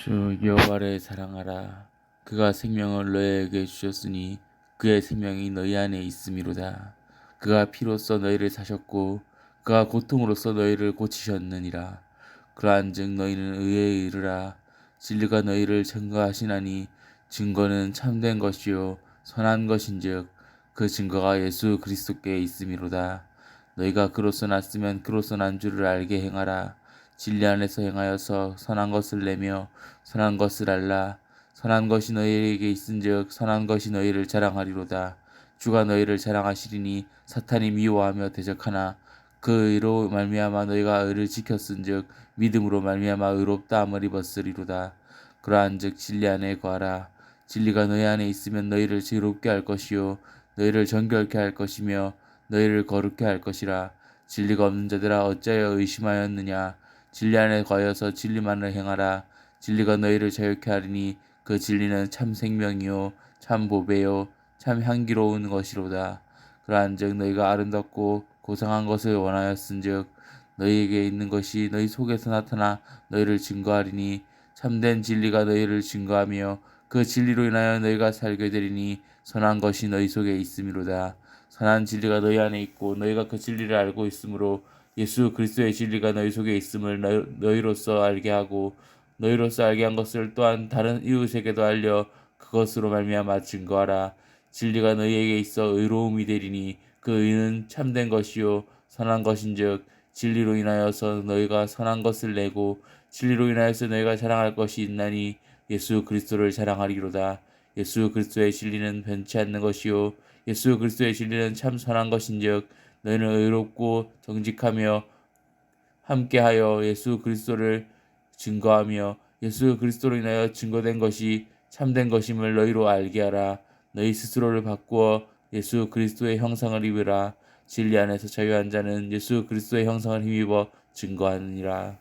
주 여호와를 사랑하라. 그가 생명을 너희에게 주셨으니 그의 생명이 너희 안에 있음이로다. 그가 피로써 너희를 사셨고 그가 고통으로써 너희를 고치셨느니라. 그러한즉 너희는 의에 이르라. 진리가 너희를 증거하시나니 증거는 참된 것이요 선한 것인즉 그 증거가 예수 그리스도께 있음이로다. 너희가 그로서 났으면 그로서 난 줄을 알게 행하라. 진리 안에서 행하여서 선한 것을 내며 선한 것을 알라. 선한 것이 너희에게 있은즉 선한 것이 너희를 자랑하리로다. 주가 너희를 자랑하시리니 사탄이 미워하며 대적하나 그 의로 말미암아 너희가 의를 지켰은즉 믿음으로 말미암아 의롭다 함을 입었으리로다. 그러한즉 진리 안에 거하라. 진리가 너희 안에 있으면 너희를 지롭게 할 것이요 너희를 정결케 할 것이며 너희를 거룩케 할 것이라. 진리가 없는 자들아 어찌하여 의심하였느냐? 진리 안에 거하여서 진리만을 행하라. 진리가 너희를 자유케 하리니 그 진리는 참 생명이요 참 보배요 참 향기로운 것이로다. 그러한즉 너희가 아름답고 고상한 것을 원하였은즉 너희에게 있는 것이 너희 속에서 나타나 너희를 증거하리니 참된 진리가 너희를 증거하며 그 진리로 인하여 너희가 살게 되리니 선한 것이 너희 속에 있음이로다. 선한 진리가 너희 안에 있고 너희가 그 진리를 알고 있으므로 예수 그리스도의 진리가 너희 속에 있음을 너, 너희로서 알게 하고 너희로서 알게 한 것을 또한 다른 이웃에게도 알려 그것으로 말미암아 증거하라. 진리가 너희에게 있어 의로움이 되리니 그 의는 참된 것이요 선한 것인즉 진리로 인하여서 너희가 선한 것을 내고 진리로 인하여서 너희가 자랑할 것이 있나니 예수 그리스도를 자랑하리로다. 예수 그리스도의 진리는 변치 않는 것이요 예수 그리스도의 진리는 참 선한 것인즉 너희는 의롭고 정직하며 함께하여 예수 그리스도를 증거하며 예수 그리스도로 인하여 증거된 것이 참된 것임을 너희로 알게 하라. 너희 스스로를 바꾸어 예수 그리스도의 형상을 입으라. 진리 안에서 자유한 자는 예수 그리스도의 형상을 힘입어 증거하느니라.